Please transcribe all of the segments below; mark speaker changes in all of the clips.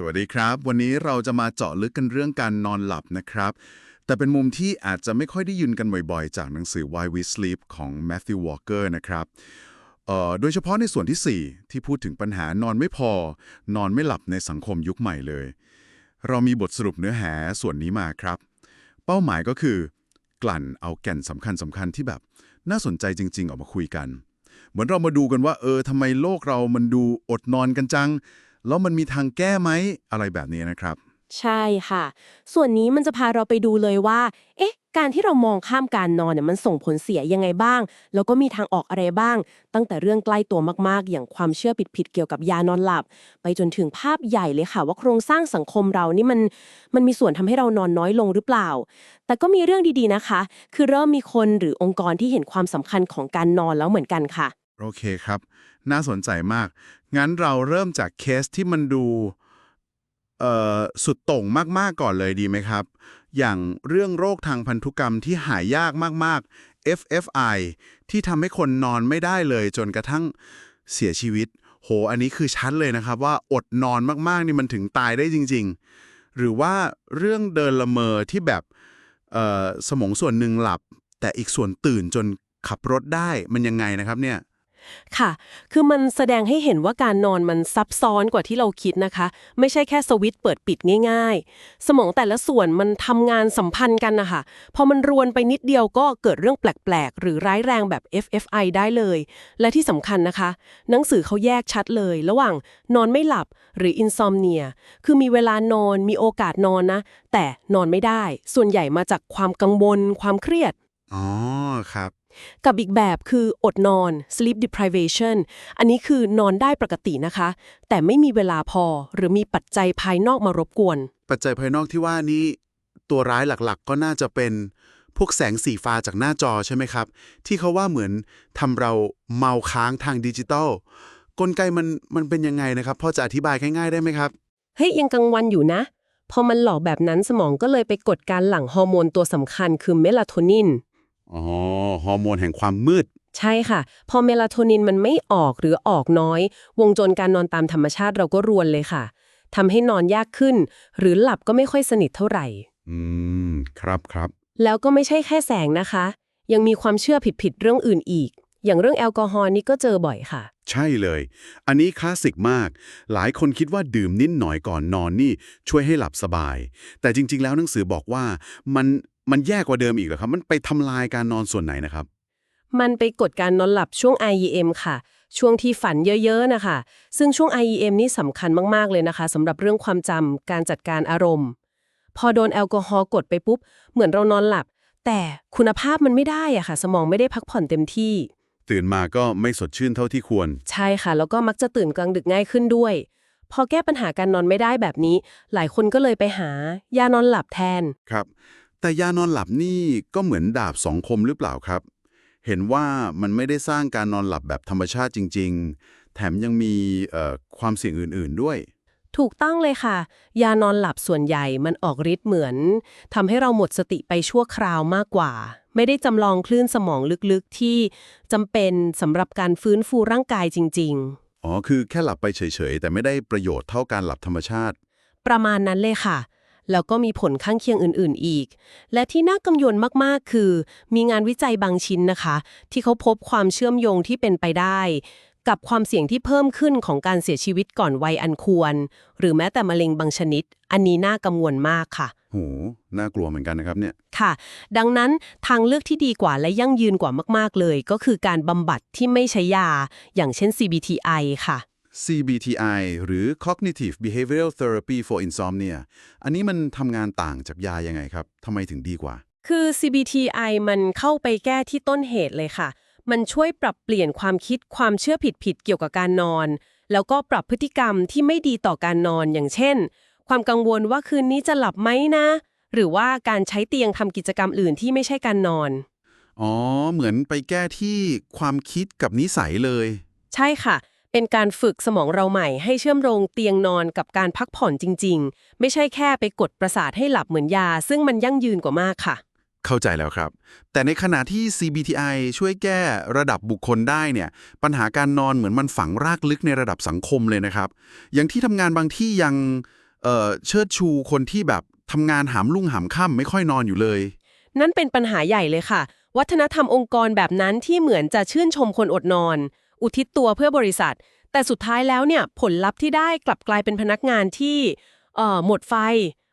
Speaker 1: สวัสดีครับ วันนี้เราจะมาเจาะลึกกันเรื่องการนอนหลับนะครับ แต่เป็นมุมที่อาจจะไม่ค่อยได้ยินกันบ่อยๆ จากหนังสือ Why We Sleep ของ Matthew Walker นะครับโดยเฉพาะในส่วนที่ 4 ที่พูดถึงปัญหานอนไม่พอ นอนไม่หลับในสังคมยุคใหม่เลย เรามีบทสรุปเนื้อหาส่วนนี้มาครับ เป้าหมายก็คือ กลั่นเอาแก่นสำคัญสำคัญๆที่แบบ น่าสนใจจริง ๆ ออกมาคุยกัน เหมือนเรามาดูกันว่า เออทำไมโลกเรามันดูอดนอนกันจัง แล้วมันมีทางแก้ไหมอะไรแบบนี้นะครับ
Speaker 2: ใช่ค่ะ ส่วนนี้มันจะพาเราไปดูเลยว่า เอ๊ะ การที่เรามองข้ามการนอนเนี่ยมันส่งผลเสียยังไงบ้าง แล้วก็มีทางออกอะไรบ้าง ตั้งแต่เรื่องใกล้ตัวมากๆ อย่างความเชื่อผิดๆเกี่ยวกับยานอนหลับ ไปจนถึงภาพใหญ่เลยค่ะ ว่าโครงสร้างสังคมเรานี่มันมันมีส่วนทำให้เรานอนน้อยลงหรือเปล่า แต่ก็มีเรื่องดีๆนะคะ คือเริ่มมีคนหรือองค์กรที่เห็นความสำคัญของการนอนแล้วเหมือนกันค่ะ
Speaker 1: โอเคครับ น่าสนใจมาก งั้นเราเริ่มจากเคสที่มันดูสุดโต่งมากๆก่อนเลยดีไหมครับ อย่างเรื่องโรคทางพันธุกรรมที่หายยากมากๆ FFI ที่ทำให้คนนอนไม่ได้เลยจนกระทั่งเสียชีวิต โห อันนี้คือชัดเลยนะครับว่าอดนอนมากๆนี่มันถึงตายได้จริง ๆ หรือว่าเรื่องเดินละเมอที่แบบสมองส่วนหนึ่งหลับ แต่อีกส่วนตื่นจนขับรถได้มันยังไงนะครับเนี่ย
Speaker 2: ค่ะ คือมันแสดงให้เห็นว่าการนอนมันซับซ้อนกว่าที่เราคิดนะคะ ไม่ใช่แค่สวิตช์เปิดปิดง่าย ๆ สมองแต่ละส่วนมันทำงานสัมพันธ์กันนะคะพอมันรวนไปนิดเดียวก็เกิดเรื่องแปลกๆ หรือร้ายแรงแบบ FFI ได้เลย และที่สำคัญนะคะ หนังสือเขาแยกชัดเลย ระหว่างนอนไม่หลับหรือ insomnia คือมีเวลานอนมีโอกาสนอนนะ แต่นอนไม่ได้ ส่วนใหญ่มาจากความกังวล ความเครียด
Speaker 1: อ๋อ ครับ
Speaker 2: กับอีกแบบคืออดนอน sleep deprivation อันนี้คือนอนได้ปกตินะคะ แต่ไม่มีเวลาพอหรือมีปัจจัยภายนอกมารบกวน
Speaker 1: ปัจจัยภายนอกที่ว่านี้ ตัวร้ายหลักๆ ก็น่าจะเป็นพวกแสงสีฟ้าจากหน้าจอใช่ไหมครับ ที่เขาว่าเหมือนทำเราเมาค้างทางดิจิตอลกลไกมันมันเป็นยังไงนะครับพอจะอธิบายง่ายๆได้ไหมครับ
Speaker 2: เฮ้ยยังกังวลอยู่นะ พอมันหลอกแบบนั้นสมองก็เลยไปกดการหลั่งฮอร์โมนตัวสำคัญคือเมลาโทนิน
Speaker 1: อ๋อฮอร์โมนแห่งความมืด
Speaker 2: ใช่ค่ะ พอเมลาโทนินมันไม่ออกหรือออกน้อย วงจรการนอนตามธรรมชาติเราก็รวนเลยค่ะทำให้นอนยากขึ้น หรือหลับก็ไม่ค่อยสนิทเท่าไหร่
Speaker 1: อืม ครับครับ
Speaker 2: แล้วก็ไม่ใช่แค่แสงนะคะ ยังมีความเชื่อผิดๆเรื่องอื่นอีก อย่างเรื่องแอลกอฮอล์นี่ก็เจอบ่อยค่ะ
Speaker 1: ใช่เลย อันนี้คลาสสิกมาก หลายคนคิดว่าดื่มนิดหน่อยก่อนนอนนี่ ช่วยให้หลับสบาย แต่จริง ๆ แล้วหนังสือบอกว่ามัน มันแย่กว่าเดิมอีกเหรอครับ มันไปทำลายการนอนส่วนไหนนะครับ
Speaker 2: มันไปกดการนอนหลับช่วง IEM ค่ะ ช่วงที่ฝันเยอะๆนะคะ ซึ่งช่วง IEM นี่สำคัญมากๆเลยนะคะสำหรับเรื่องความจำการจัดการอารมณ์ พอโดนแอลกอฮอล์กดไปปุ๊บ เหมือนเรานอนหลับ แต่คุณภาพมันไม่ได้อะค่ะ สมองไม่ได้พักผ่อนเต็มที่
Speaker 1: ตื่นมาก็ไม่สดชื่นเท่าที่ควร
Speaker 2: ใช่ค่ะ แล้วก็มักจะตื่นกลางดึกง่ายขึ้นด้วย พอแก้ปัญหาการนอนไม่ได้แบบนี้ หลายคนก็เลยไปหายานอนหลับแทน
Speaker 1: ครับ แต่ยานอนหลับนี่ก็เหมือนดาบสองคมหรือเปล่าครับ เห็นว่ามันไม่ได้สร้างการนอนหลับแบบธรรมชาติจริง ๆ แถมยังมีเอ่อความเสี่ยงอื่น ๆด้วย
Speaker 2: ถูกต้องเลยค่ะ ยานอนหลับส่วนใหญ่มันออกฤทธิ์เหมือนทำให้เราหมดสติไปชั่วคราวมากกว่า ไม่ได้จำลองคลื่นสมองลึกๆที่จำเป็นสำหรับการฟื้นฟูร่างกายจริง
Speaker 1: อ๋อ คือแค่หลับไปเฉยๆ แต่ไม่ได้ประโยชน์เท่าการหลับธรรมชาติ
Speaker 2: ๆประมาณนั้นเลยค่ะ แล้วก็มีผลข้างเคียงอื่น ๆ อีก และที่น่ากังวลมาก ๆ คือ มีงานวิจัยบางชิ้นนะคะ ที่เขาพบความเชื่อมโยงที่เป็นไปได้ กับความเสี่ยงที่เพิ่มขึ้นของการเสียชีวิตก่อนวัยอันควร หรือแม้แต่มะเร็งบางชนิด อันนี้น่ากังวลมากค่ะ
Speaker 1: โหน่ากลัวเหมือนกันนะครับเนี่ย
Speaker 2: ค่ะ ดังนั้นทางเลือกที่ดีกว่าและยั่งยืนกว่ามาก ๆ เลย ก็คือการบำบัดที่ไม่ใช้ยา อย่างเช่น CBTI ค่ะ
Speaker 1: CBTI หรือ Cognitive Behavioral Therapy for Insomnia อันนี้มันทำงานต่างจากยายังไงครับทำไมถึงดีกว่า
Speaker 2: คือ CBTI มันเข้าไปแก้ที่ต้นเหตุเลยค่ะ มันช่วยปรับเปลี่ยนความคิดความเชื่อผิดๆเกี่ยวกับการนอน แล้วก็ปรับพฤติกรรมที่ไม่ดีต่อการนอนอย่างเช่น ความกังวลว่าคืนนี้จะหลับไหมนะ หรือว่าการใช้เตียงทำกิจกรรมอื่นที่ไม่ใช่การนอน
Speaker 1: อ๋อ เหมือนไปแก้ที่ความคิดกับนิสัยเลย
Speaker 2: ใช่ค่ะ เป็นการฝึกสมองเราใหม่ให้เชื่อมโรงเตียงนอนกับการพักผ่อนจริง ๆ ไม่ใช่แค่ไปกดประสาทให้หลับเหมือนยา ซึ่งมันยั่งยืนกว่ามากค่ะ
Speaker 1: เข้าใจแล้วครับ แต่ในขณะที่ CBTI ช่วยแก้ระดับบุคคลได้เนี่ย ปัญหาการนอนเหมือนมันฝังรากลึกในระดับสังคมเลยนะครับ อย่างที่ทำงานบางที่ยังเอ่อเชิดชูคนที่แบบทำงานหามลุ่งหามค่ำไม่ค่อยนอนอยู่เลย
Speaker 2: นั่นเป็นปัญหาใหญ่เลยค่ะ วัฒนธรรมองค์กรแบบนั้นที่เหมือนจะชื่นชมคนอดนอน อุทิศตัวเพื่อบริษัท แต่สุดท้ายแล้วเนี่ยผลลัพธ์ที่ได้กลับกลายเป็นพนักงานที่เอ่อหมดไฟ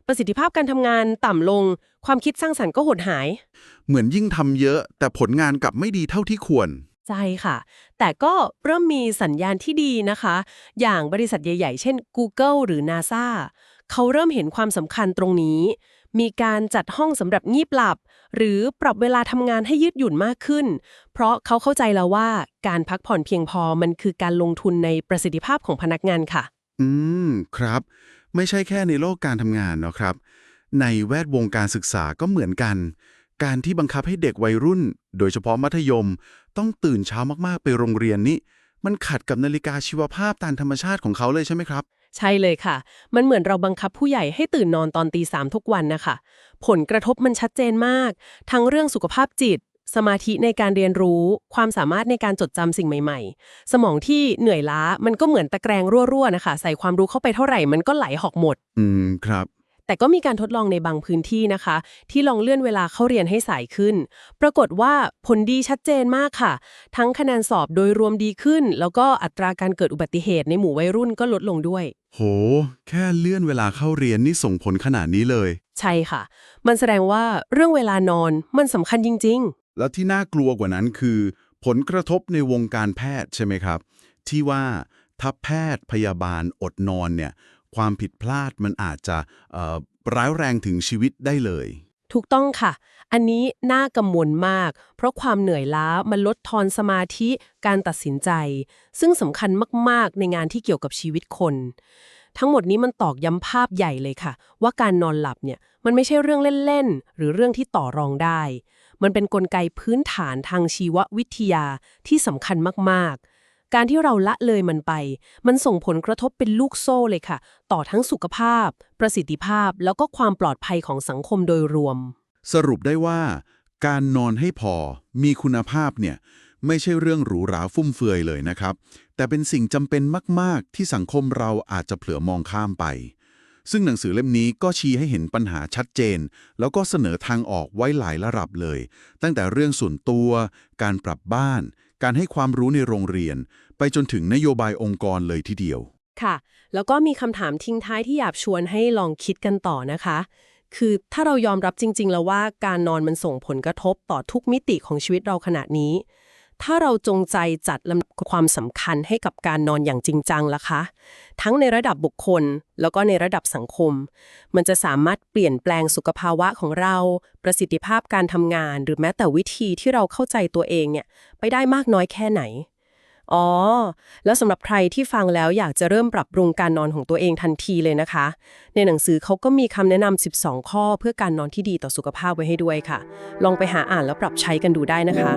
Speaker 2: ประสิทธิภาพการทำงานต่ำลง ความคิดสร้างสรรค์ก็หดหาย
Speaker 1: เหมือนยิ่งทำเยอะ แต่ผลงานกลับไม่ดีเท่าที่ควร
Speaker 2: ใช่ค่ะ แต่ก็เริ่มมีสัญญาณที่ดีนะคะ อย่างบริษัทใหญ่ ๆ เช่น Google หรือ NASA เขาเริ่มเห็นความสำคัญตรงนี้ มีการจัดห้องสำหรับงีบหลับ หรือปรับเวลาทำงานให้ยืดหยุ่นมากขึ้น เพราะเขาเข้าใจแล้วว่าการพักผ่อนเพียงพอมันคือการลงทุนในประสิทธิภาพของพนักงานค่ะ
Speaker 1: อืม ครับ ไม่ใช่แค่ในโลกการทำงานเนาะครับ ในแวดวงการศึกษาก็เหมือนกัน การที่บังคับให้เด็กวัยรุ่น โดยเฉพาะมัธยม ต้องตื่นเช้ามากๆไปโรงเรียนนี่มันขัดกับนาฬิกาชีวภาพตามธรรมชาติของเขาเลยใช่ไหมครับ
Speaker 2: ใช่เลยค่ะ มันเหมือนเราบังคับผู้ใหญ่ให้ตื่นนอนตอนตีสามทุกวันนะคะ ผลกระทบมันชัดเจนมาก ทั้งเรื่องสุขภาพจิต สมาธิในการเรียนรู้ ความสามารถในการจดจำสิ่งใหม่ๆ สมองที่เหนื่อยล้ามันก็เหมือนตะแกรงรั่วๆนะคะ ใส่ความรู้เข้าไปเท่าไหร่มันก็ไหลหอกหมด
Speaker 1: อืม ครับ
Speaker 2: แต่ก็มีการทดลองในบางพื้นที่นะคะ ที่ลองเลื่อนเวลาเข้าเรียนให้สายขึ้น ปรากฏว่าผลดีชัดเจนมากค่ะ ทั้งคะแนนสอบโดยรวมดีขึ้น แล้วก็อัตราการเกิดอุบัติเหตุในหมู่วัยรุ่นก็ลดลงด้วย
Speaker 1: โห แค่เลื่อนเวลาเข้าเรียนนี่ส่งผลขนาดนี้เลย
Speaker 2: ใช่ค่ะ มันแสดงว่าเรื่องเวลานอนมันสำคัญจริง
Speaker 1: แล้วที่น่ากลัวกว่านั้นคือ ผลกระทบในวงการแพทย์ใช่ไหมครับ ที่ว่าถ้าแพทย์พยาบาลอดนอนเนี่ย ความผิดพลาดมันอาจจะร้ายแรงถึงชีวิตได้เลย
Speaker 2: ถูกต้องค่ะ อันนี้น่ากังวลมาก เพราะความเหนื่อยล้ามันลดทอนสมาธิการตัดสินใจ ซึ่งสำคัญมากๆในงานที่เกี่ยวกับชีวิตคน ทั้งหมดนี้มันตอกย้ำภาพใหญ่เลยค่ะ ว่าการนอนหลับเนี่ยมันไม่ใช่เรื่องเล่นๆหรือเรื่องที่ต่อรองได้ มันเป็นนกลไกพื้นฐานทางชีววิทยาที่สำคัญมากๆ การที่เราละเลยมันไป มันส่งผลกระทบเป็นลูกโซ่เลยค่ะ ต่อทั้งสุขภาพ ประสิทธิภาพ แล้วก็ความปลอดภัยของสังคมโดยรวม
Speaker 1: สรุปได้ว่า การนอนให้พอมีคุณภาพเนี่ยไม่ใช่เรื่องหรูหราฟุ่มเฟือยเลยนะครับ แต่เป็นสิ่งจำเป็นมาก ๆ ที่สังคมเราอาจจะเผลอมองข้ามไป ซึ่งหนังสือเล่มนี้ก็ชี้ให้เห็นปัญหาชัดเจน แล้วก็เสนอทางออกไว้หลายระดับเลย ตั้งแต่เรื่องส่วนตัว การปรับบ้าน การให้ความรู้ในโรงเรียน ไปจนถึงนโยบายองค์กรเลยทีเดียว
Speaker 2: ค่ะ แล้วก็มีคำถามทิ้งท้ายที่อยากชวนให้ลองคิดกันต่อนะคะ คือถ้าเรายอมรับจริง ๆ แล้วว่าการนอนมันส่งผลกระทบต่อทุกมิติของชีวิตเราขนาดนี้ ถ้าเราจงใจจัดลำดับความสำคัญให้กับการนอนอย่างจริงจังล่ะคะ ทั้งในระดับบุคคล แล้วก็ในระดับสังคม มันจะสามารถเปลี่ยนแปลงสุขภาวะของเรา ประสิทธิภาพการทำงาน หรือแม้แต่วิธีที่เราเข้าใจตัวเองเนี่ยไปได้มากน้อยแค่ไหน อ๋อ แล้วสำหรับใครที่ฟังแล้วอยากจะเริ่มปรับปรุงการนอนของตัวเองทันทีเลยนะคะ ในหนังสือเขาก็มีคำแนะนำ 12 ข้อ เพื่อการนอนที่ดีต่อสุขภาพไว้ให้ด้วยค่ะ ลองไปหาอ่านแล้วปรับใช้กันดูได้นะคะ